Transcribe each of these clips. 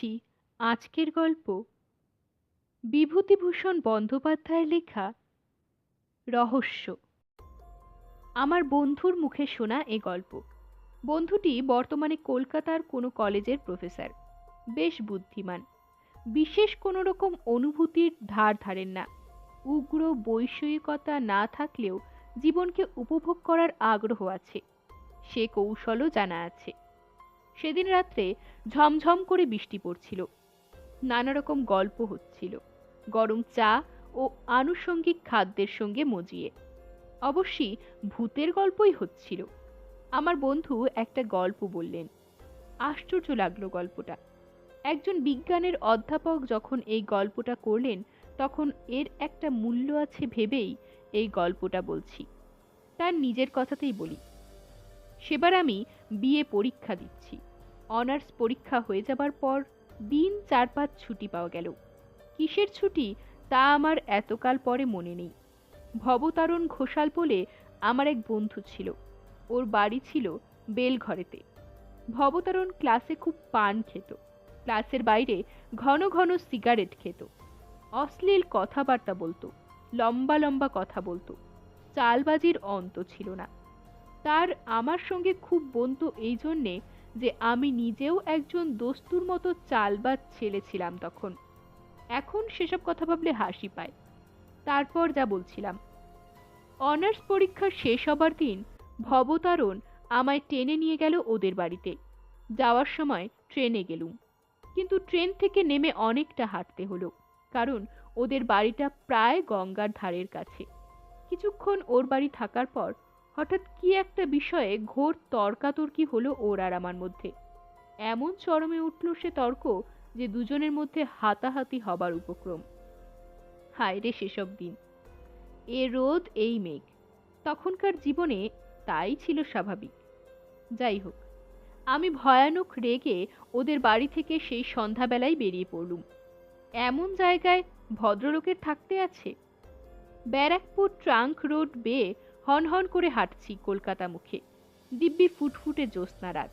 পড়ছি, আজকের গল্প। বিভূতিভূষণ বন্দ্যোপাধ্যায়ের লেখা, রহস্য। আমার বন্ধুর মুখে শোনা এ গল্প। বন্ধুটি বর্তমানে কলকাতার কোনো কলেজের প্রফেসর। বেশ বুদ্ধিমান। বিশেষ কোনো রকম অনুভূতির ধার ধারেন না। উগ্র বৈষয়িকতা না থাকলেও জীবনকে উপভোগ করার আগ্রহ আছে। সে কৌশলও জানা আছে। সেদিন রাত্রে ঝমঝম করে বৃষ্টি পড়ছিল। নানা রকম গল্প হচ্ছিল। গরম চা ও আনুষঙ্গিক খাদ্যের সঙ্গে মজিয়ে। অবশ্যই ভূতের গল্পই হচ্ছিল। আমার বন্ধু একটা গল্প বললেন। আশ্চর্য লাগল গল্পটা। একজন বিজ্ঞানের অধ্যাপক যখন এই গল্পটা করলেন, তখন এর একটা মূল্য আছে ভেবেই এই গল্পটা বলছি। তার নিজের কথাতেই বলি। সেবার আমি বিয়ে পরীক্ষা দিচ্ছি। অনার্স পরীক্ষা হয়ে যাবার পর দিন চার পাঁচ ছুটি পাওয়া গেল। কিসের ছুটি তা আমার এতকাল পরে মনে নেই। ভবতারণ ঘোষাল বলে আমার এক বন্ধু ছিল। ওর বাড়ি ছিল বেলঘরেতে। ভবতারণ ক্লাসে খুব পান খেত। ক্লাসের বাইরে ঘন ঘন সিগারেট খেত। অশ্লীল কথাবার্তা বলতো, লম্বা লম্বা কথা বলতো। চালবাজির অন্ত ছিল না। তার আমার সঙ্গে খুব বন্ধু এই জন্যে যে আমি নিজেও একজন দস্তুর মতো চালবাজ ছেলে ছিলাম তখন। এখন সেসব কথা ভাবলে হাসি পায়। তারপর যা বলছিলাম। অনার্স পরীক্ষা শেষ হবার দিন ভবতারণ আমায় টেনে নিয়ে গেল ওদের বাড়িতে। যাওয়ার সময় ট্রেনে গেলুম। কিন্তু ট্রেন থেকে নেমে অনেকটা হাঁটতে হলো, কারণ ওদের বাড়িটা প্রায় গঙ্গার ধারের কাছে। কিছুক্ষণ ওর বাড়ি থাকার পর হঠাৎ কি একটা বিষয়ে ঘোর তর্কাতর্কি হলো ওর আর আমার মধ্যে। এমন চরমে উঠল সে তর্ক যে দুজনের মধ্যে হাতাহাতি হবার উপক্রম। হায় রে সেসব দিন। এ রোদ, এই মেঘ। তখনকার জীবনে তাই ছিল স্বাভাবিক। যাই হোক, আমি ভয়ানক রেগে ওদের বাড়ি থেকে সেই সন্ধ্যাবেলায় বেরিয়ে পড়লুম। এমন জায়গায় ভদ্রলোকের থাকতে আছে? ব্যারাকপুর ট্রাঙ্ক রোড বেয়ে হন হন করে হাঁটছি কলকাতা মুখে। দিব্যি ফুটফুটে জ্যোৎস্না রাত।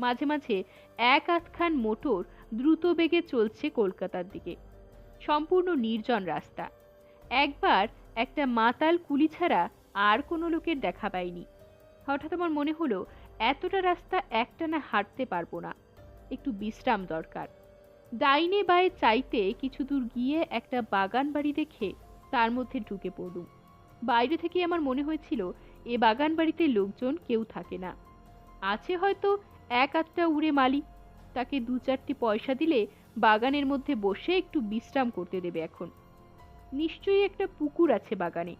মাঝে মাঝে এক আধখান মোটর দ্রুত বেগে চলছে কলকাতার দিকে। সম্পূর্ণ নির্জন রাস্তা। একবার একটা মাতাল কুলি ছাড়া আর কোনো লোকের দেখা পাইনি। হঠাৎ আমার মনে হলো, এতটা রাস্তা একটানা হাঁটতে পারব না। একটু বিশ্রাম দরকার। ডাইনে বায়ে চাইতে কিছু দূর গিয়ে একটা বাগান বাড়ি দেখে তার মধ্যে ঢুকে পড়লুম। বাইরে থেকে আমার মনে হয়েছিল, এ বাগান বাড়িতে লোকজন কেউ থাকে না। আছে হয়তো এক আধটা উড়ে মালি তাকে দু চারটি পয়সা দিলে বাগানের মধ্যে বসে একটু বিশ্রাম করতে দেবে এখন। নিশ্চয়ই একটা পুকুর আছে বাগানে।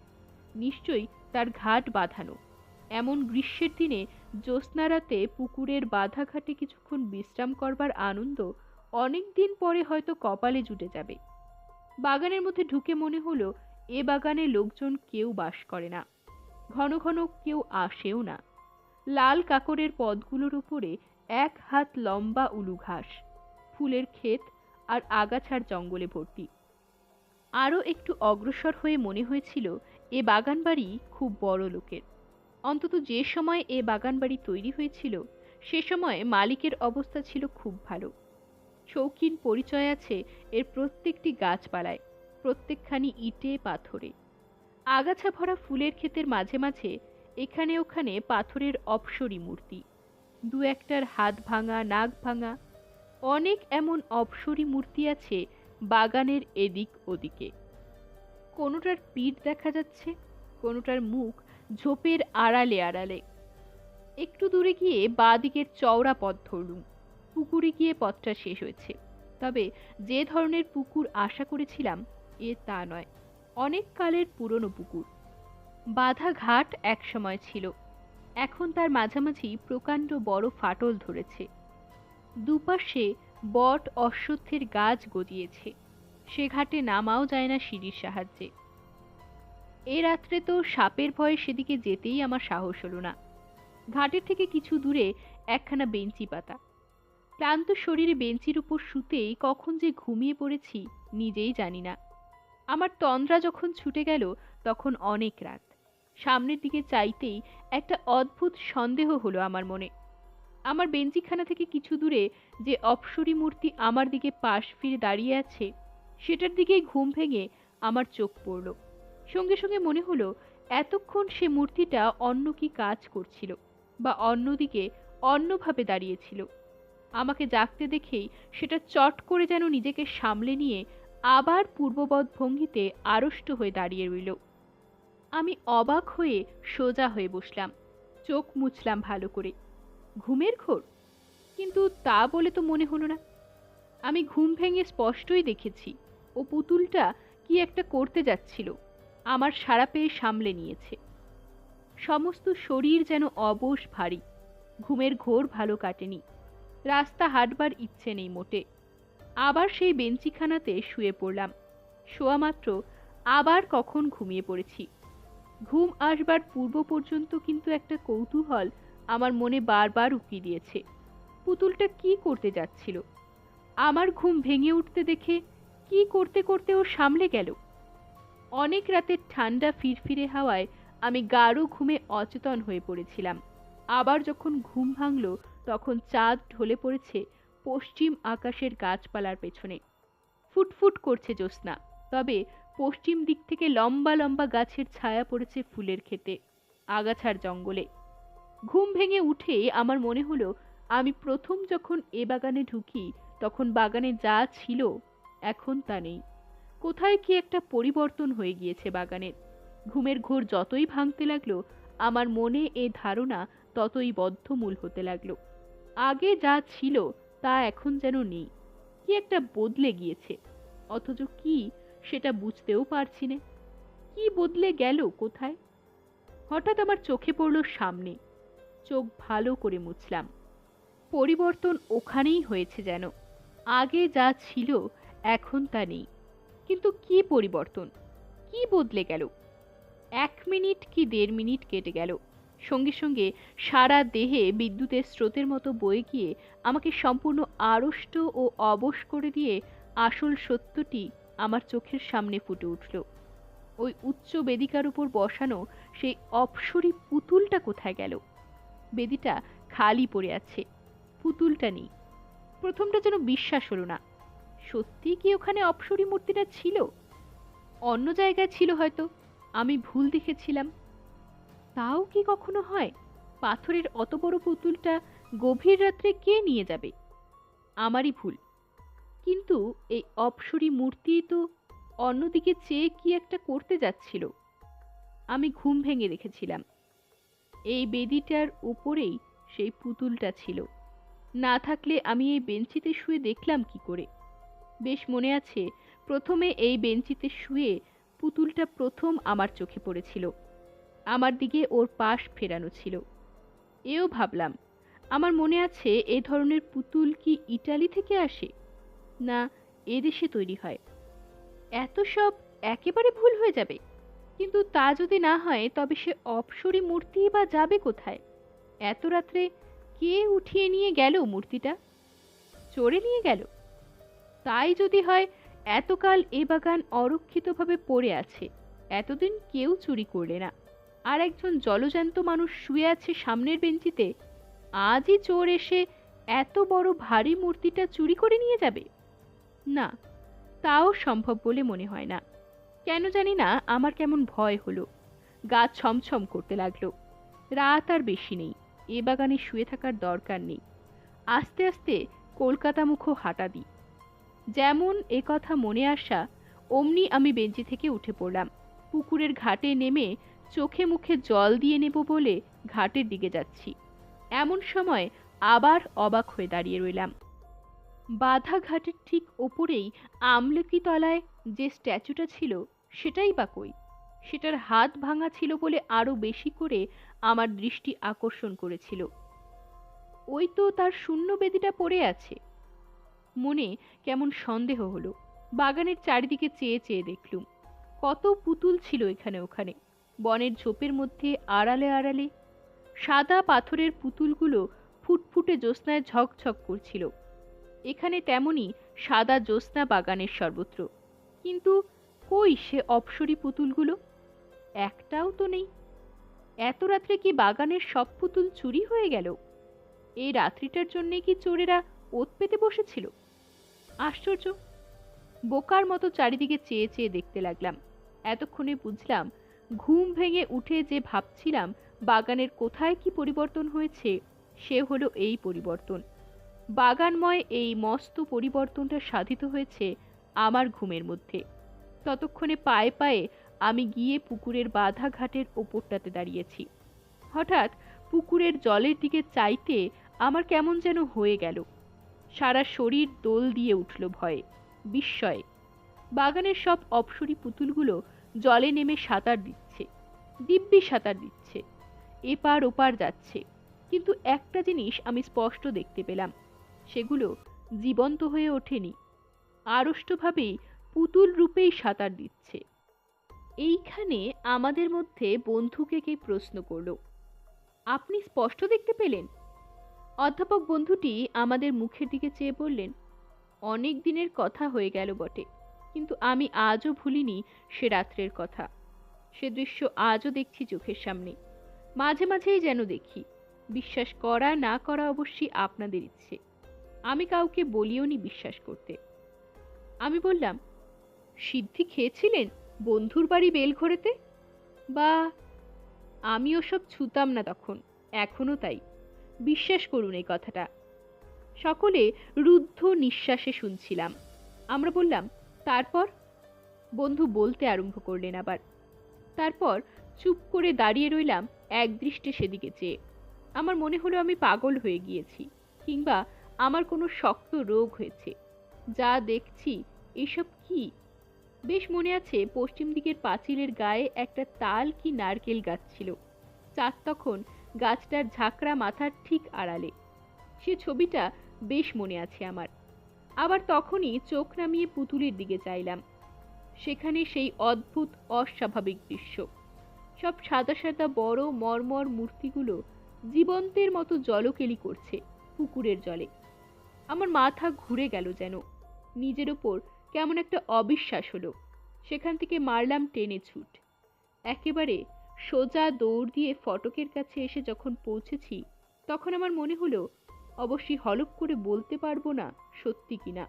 নিশ্চয়ই তার ঘাট বাঁধানো। এমন গ্রীষ্মের দিনে জ্যোৎস্নারাতে পুকুরের বাধা ঘাটে কিছুক্ষণ বিশ্রাম করবার আনন্দ অনেক দিন পরে হয়তো কপালে জুটে যাবে। বাগানের মধ্যে ঢুকে মনে হলো এ বাগানে লোকজন কেউ বাস করে না। ঘন ঘন কেউ আসেও না। লাল কাকরের পদগুলোর উপরে এক হাত লম্বা উলু ঘাস, ফুলের ক্ষেত আর আগাছার জঙ্গলে ভর্তি। আরও একটু অগ্রসর হয়ে মনে হয়েছিল, এ বাগান বাড়ি খুব বড় লোকের। অন্তত যে সময় এ বাগান বাড়ি তৈরি হয়েছিল, সে সময় মালিকের অবস্থা ছিল খুব ভালো। শৌখিন পরিচয় আছে এর প্রত্যেকটি গাছপালায়। প্রত্যেকখানি ইটে, পাথরে। আগাছা ভরা ফুলের ক্ষেতের মাঝে মাঝে এখানে ওখানে পাথরের অপসরী মূর্তি। দু একটার হাত ভাঙা, নাক ভাঙা, অনেক এমন অপসরী মূর্তি আছে বাগানের এদিক ওদিকে। কোনোটার পিঠ দেখা যাচ্ছে, কোনোটার মুখ ঝোপের আড়ালে আড়ালে। একটু দূরে গিয়ে বাঁ দিকের চওড়া পথ ধরলুম। পুকুরে গিয়ে পথটা শেষ হয়েছে। তবে যে ধরনের পুকুর আশা করেছিলাম এ তা নয়। অনেক কালের পুরনো পুকুর। বাধা ঘাট এক সময় ছিল। এখন তার মাঝামাঝি প্রকাণ্ড বড় ফাটল ধরেছে। দুপাশে বট অশ্বত্থের গাছ গজিয়েছে সে ঘাটে নামাও যায় না সিঁড়ির সাহায্যে। এ রাত্রে তো সাপের ভয়ে সেদিকে যেতেই আমার সাহস হলো না। ঘাটের থেকে কিছু দূরে একখানা বেঞ্চি পাতা। ক্লান্ত শরীরে বেঞ্চির উপর শুতেই কখন যে ঘুমিয়ে পড়েছি নিজেই জানি না। আমার তন্দ্রা যখন ছুটে গেল, তখন অনেক রাত। সামনের দিকে চাইতেই একটা অদ্ভুত সন্দেহ হলো আমার মনে। আমার বেঞ্চিখানা থেকে কিছু দূরে যে অপসরী মূর্তি আমার দিকে পাশ ফিরে দাঁড়িয়ে আছে, সেটার দিকেই ঘুম ভেঙে আমার চোখ পড়ল। সঙ্গে সঙ্গে মনে হলো, এতক্ষণ সে মূর্তিটা অন্য কি কাজ করছিল বা অন্যদিকে অন্যভাবে দাঁড়িয়েছিল। আমাকে জাগতে দেখেই সেটা চট করে যেন নিজেকে সামলে নিয়ে আবার পূর্ববৎ ভঙ্গিতে আড়ষ্ট হয়ে দাঁড়িয়ে রইল। আমি অবাক হয়ে সোজা হয়ে বসলাম, চোখ মুছলাম ভালো করে। ঘুমের ঘোর? কিন্তু তা বলে তো মনে হলো না। আমি ঘুম ভেঙে স্পষ্টই দেখেছি, ও পুতুলটা কি একটা করতে যাচ্ছিল, আমার সারা পেয়ে সামলে নিয়েছে। সমস্ত শরীর যেন অবশ ভারী, ঘুমের ঘোর ভালো কাটেনি। রাস্তা হাঁটবার ইচ্ছে নেই মোটে। আবার সেই বেঞ্চিখানাতে শুয়ে পড়লাম। শোয়া মাত্র আবার কখন ঘুমিয়ে পড়েছি। ঘুম আসবার পূর্ব পর্যন্ত কিন্তু একটা কৌতূহল আমার মনে বারবার উকি দিয়েছে। পুতুলটা কি করতে যাচ্ছিল? আমার ঘুম ভেঙে উঠতে দেখে কি করতে করতে ও সামলে গেল। অনেক রাতের ঠান্ডা ফিরফিরে হাওয়ায় আমি গাঢ় ঘুমে অচেতন হয়ে পড়েছিলাম। আবার যখন ঘুম ভাঙল, তখন চাঁদ ঢলে পড়েছে পশ্চিম আকাশের গাছপালার পেছনে। ফুটফুট করছে জ্যোৎস্না, তবে পশ্চিম দিক থেকে লম্বা লম্বা গাছের ছায়া পড়েছে ফুলের ক্ষেতে, আগাছার জঙ্গলে। ঘুম ভেঙে উঠে আমার মনে হলো, আমি প্রথম যখন এ বাগানে ঢুকি, তখন বাগানে যা ছিল এখন তা নেই। কোথায় কি একটা পরিবর্তন হয়ে গিয়েছে বাগানের ঘুমের ঘোর যতই ভাঙতে লাগল, আমার মনে এ ধারণা ততই বদ্ধমূল হতে লাগল। আগে যা ছিল তা এখন যেন নেই। কি একটা বদলে গিয়েছে। অথচ কি সেটা বুঝতেও পারছি না। কি বদলে গেল কোথায়? হঠাৎ আমার চোখে পড়ল সামনে। চোখ ভালো করে মুছলাম। পরিবর্তন ওখানেই হয়েছে যেন। আগে যা ছিল এখন তা নেই। কিন্তু কি পরিবর্তন? কি বদলে গেল? এক মিনিট কি দেড় মিনিট কেটে গেল? সঙ্গে সঙ্গে সারা দেহে বিদ্যুতের স্রোতের মতো বয়ে গিয়ে আমাকে সম্পূর্ণ আড়ষ্ট ও অবশ করে দিয়ে আসল সত্যটি আমার চোখের সামনে ফুটে উঠল। ওই উচ্চ বেদিকার উপর বসানো সেই অপসরী পুতুলটা কোথায় গেল? বেদিটা খালি পড়ে আছে, পুতুলটা নেই। প্রথমটা যেন বিশ্বাস হলো না। সত্যি কি ওখানে অপসরী মূর্তিটা ছিল? অন্য জায়গায় ছিল হয়তো, আমি ভুল দেখেছিলাম। তাও কি কখনো হয়? পাথরের অত বড় পুতুলটা গভীর রাত্রে কে নিয়ে যাবে? আমারই ভুল। কিন্তু এই অপসরী মূর্তি তো অন্যদিকে চেয়ে কি একটা করতে যাচ্ছিল? আমি ঘুম ভেঙে রেখেছিলাম। এই বেদিটার উপরেই সেই পুতুলটা ছিল। না থাকলে আমি এই বেঞ্চিতে শুয়ে দেখলাম কি করে? বেশ মনে আছে, প্রথমে এই বেঞ্চিতে শুয়ে পুতুলটা প্রথম আমার চোখে পড়েছিল। আমার দিকে ওর পাশ ফেরানো ছিল। এও ভাবলাম, আমার মনে আছে এ ধরনের পুতুল কি ইটালি থেকে আসে? না এদেশে তৈরি হয়। এত সব একেবারে ভুল হয়ে যাবে। কিন্তু তা যদি না হয়, তবে সে অপসরী মূর্তি বা যাবে কোথায়? এত রাত্রে কে উঠিয়ে নিয়ে গেল মূর্তিটা? চড়ে নিয়ে গেল? তাই যদি হয়, এতকাল এ বাগান অরক্ষিতভাবে পড়ে আছে। এতদিন কেউ চুরি করলে না। আর একজন জলজান্ত মানুষ শুয়ে আছে সামনের বেঞ্চিতে, আজই চোর এসে এত বড় ভারী মূর্তিটা চুরি করে নিয়ে যাবে? না, তাও সম্ভব বলে মনে হয় না। কেন জানি না, আমার কেমন ভয় হলো। গা ছমছম করতে লাগল। রাত আর বেশি নেই, এ বাগানে শুয়ে থাকার দরকার নেই। আস্তে আস্তে কলকাতা মুখো হাঁটা দিই। যেমন এ কথা মনে আসা, অমনি আমি বেঞ্চি থেকে উঠে পড়লাম। পুকুরের ঘাটে নেমে চোখে মুখে জল দিয়ে নেব বলে ঘাটের দিকে যাচ্ছি। এমন সময় আবার অবাক হয়ে দাঁড়িয়ে রইলাম। বাধা ঘাটের ঠিক ওপরেই আমলকি তলায় যে স্ট্যাচুটা ছিল, সেটাই বা কই? সেটার হাত ভাঙা ছিল বলে আরও বেশি করে আমার দৃষ্টি আকর্ষণ করেছিল। ওই তো তার শূন্য বেদিটা পড়ে আছে। মনে কেমন সন্দেহ হলো। বাগানের চারিদিকে চেয়ে চেয়ে দেখলুম। কত পুতুল ছিল এখানে ওখানে। বনের ঝোপের মধ্যে আড়ালে আড়ালে সাদা পাথরের পুতুলগুলো ফুটফুটে জ্যোৎস্নায় ঝকঝক করছিল। এখানে তেমনি সাদা জ্যোৎস্না বাগানের সর্বত্র। কিন্তু কই সে অপসরী পুতুলগুলো? একটাও তো নেই। এত রাত্রে কি বাগানের সব পুতুল চুরি হয়ে গেল? এই রাত্রিটার জন্যে কি চোরেরা ওত পেতে বসেছিল? আশ্চর্য। বোকার মতো চারিদিকে চেয়ে চেয়ে দেখতে লাগলাম। এতক্ষণে বুঝলাম ঘুম ভেঙে উঠে যে ভাবছিলাম, বাগানের কোথায় কি পরিবর্তন হয়েছে, সে হলো এই পরিবর্তন। বাগানময় এই মস্ত পরিবর্তনটা সাধিত হয়েছে আমার ঘুমের মধ্যে। ততক্ষণে পায়ে পায়ে আমি গিয়ে পুকুরের বাধা ঘাটের ওপরটাতে দাঁড়িয়েছি। হঠাৎ পুকুরের জলের দিকে চাইতে আমার কেমন যেন হয়ে গেল। সারা শরীর দোল দিয়ে উঠল ভয়ে, বিস্ময়ে। বাগানের সব অপসরী পুতুলগুলো জলে নেমে সাঁতার দিচ্ছে, দিব্যি সাঁতার দিচ্ছে, এপার ওপার যাচ্ছে। কিন্তু একটা জিনিস আমি স্পষ্ট দেখতে পেলাম, সেগুলো জীবন্ত হয়ে ওঠেনি। আড়ষ্টভাবেই পুতুল রূপেই সাঁতার দিচ্ছে। এইখানে আমাদের মধ্যে বন্ধুকে কে প্রশ্ন করল? আপনি স্পষ্ট দেখতে পেলেন? অধ্যাপক বন্ধুটি আমাদের মুখের দিকে চেয়ে বললেন, অনেক দিনের কথা হয়ে গেল বটে। কিন্তু আমি আজও ভুলিনি সে রাত্রের কথা। সে দৃশ্য আজও দেখছি চোখের সামনে। মাঝে মাঝেই যেন দেখি। বিশ্বাস করা না করা অবশ্যই আপনাদের ইচ্ছে। আমি কাউকে বলিও নি বিশ্বাস করতে। আমি বললাম, সিদ্ধি খেয়েছিলেন বন্ধুর বাড়ি বেলঘরেতে? বা, আমি ওসব ছুতাম না তখন, এখনও তাই। বিশ্বাস করুন এই কথাটা। সকলে রুদ্ধ নিঃশ্বাসে শুনছিলাম। আমরা বললাম তারপর বন্ধু বলতে আরম্ভ করলেন আবার। তারপর চুপ করে দাঁড়িয়ে রইলাম একদৃষ্টে সেদিকে চেয়ে। আমার মনে হলো আমি পাগল হয়ে গিয়েছি কিংবা আমার কোনো শক্ত রোগ হয়েছে। যা দেখছি, এসব কি? বেশ মনে আছে পশ্চিম দিকের পাঁচিলের গায়ে একটা তাল কি নারকেল গাছ ছিল। চাঁদ তখন গাছটার ঝাঁকড়া মাথার ঠিক আড়ালে। সে ছবিটা বেশ মনে আছে আমার। আবার তখনই চোখ নামিয়ে পুতুলের দিকে চাইলাম। সেখানে সেই অদ্ভুত, অস্বাভাবিক দৃশ্য। সব সাদা সাদা বড় মর্মর মূর্তিগুলো জীবন্তের মতো জলকেলি করছে পুকুরের জলে। আমার মাথা ঘুরে গেল যেন। নিজের ওপর কেমন একটা অবিশ্বাস হলো। সেখান থেকে মারলাম টেনে ছুট। একেবারে সোজা দৌড় দিয়ে ফটকের কাছে এসে যখন পৌঁছেছি, তখন আমার মনে হলো অবশ্যই হলপ করে বলতে পারব না সত্যি কিনা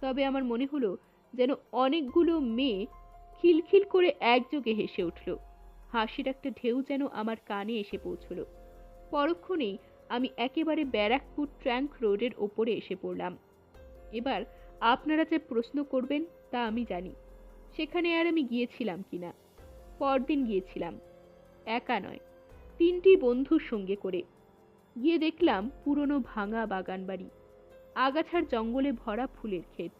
তবে আমার মনে হলো যেন অনেকগুলো মেয়ে খিলখিল করে একযোগে হেসে উঠল। হাসির একটা ঢেউ যেন আমার কানে এসে পৌঁছলো। পরক্ষণেই আমি একেবারে ব্যারাকপুর ট্র্যাঙ্ক রোডের ওপরে এসে পড়লাম। এবার আপনারা যে প্রশ্ন করবেন তা আমি জানি। সেখানে আর আমি গিয়েছিলাম কিনা পরদিন গিয়েছিলাম। একা নয়, তিনটি বন্ধুর সঙ্গে করে। গিয়ে দেখলাম পুরনো ভাঙা বাগান বাড়ি। আগাছার জঙ্গলে ভরা ফুলের ক্ষেত।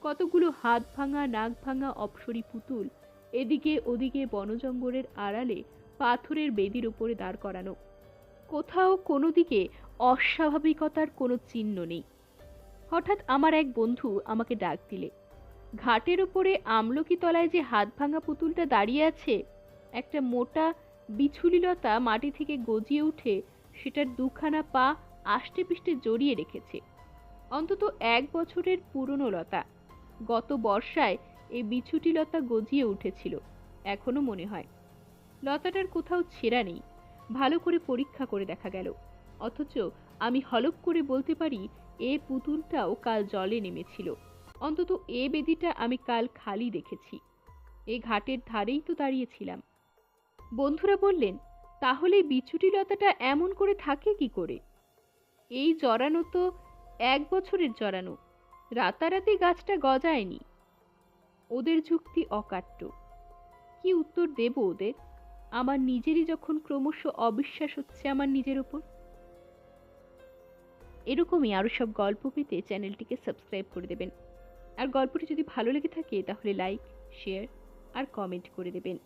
কতগুলো হাত ভাঙা, নাক ভাঙা অপসরি পুতুল এদিকে ওদিকে বনজঙ্গলের আড়ালে পাথরের বেদির উপরে দাঁড় করানো। কোথাও কোনো দিকে অস্বাভাবিকতার কোনো চিহ্ন নেই। হঠাৎ আমার এক বন্ধু আমাকে ডাক দিলে। ঘাটের উপরে আমলকি তলায় যে হাত ভাঙা পুতুলটা দাঁড়িয়ে আছে, একটা মোটা, বিছুলিলতা মাটি থেকে গজিয়ে উঠে সেটার দুখানা পা আষ্টে পিষ্টে জড়িয়ে রেখেছে। অন্তত এক বছরের পুরনো লতা। গত বর্ষায় এই বিছুটি লতা গজিয়ে উঠেছিল, এখনও মনে হয়। লতাটার কোথাও ছেঁড়া নেই। ভালো করে পরীক্ষা করে দেখা গেল। অথচ আমি হলপ করে বলতে পারি, এ পুতুলটাও কাল জলে নেমেছিল। অন্তত এ বেদিটা আমি কাল খালি দেখেছি। এ ঘাটের ধারেই তো দাঁড়িয়েছিলাম। বন্ধুরা বললেন তাহলে বিছুটি লতাটা এমন করে থাকে কি করে? এই জড়ানো তো এক বছরের জড়ানো। রাতারাতি গাছটা গজায়নি। ওদের যুক্তি অকাট্য। কি উত্তর দেব ওদের? আমার নিজেরই যখন ক্রমশ অবিশ্বাস হচ্ছে আমার নিজের ওপর। এরকমই আরও সব গল্প পেতে চ্যানেলটিকে সাবস্ক্রাইব করে দেবেন। আর গল্পটি যদি ভালো লেগে থাকে তাহলে লাইক, শেয়ার আর কমেন্ট করে দেবেন।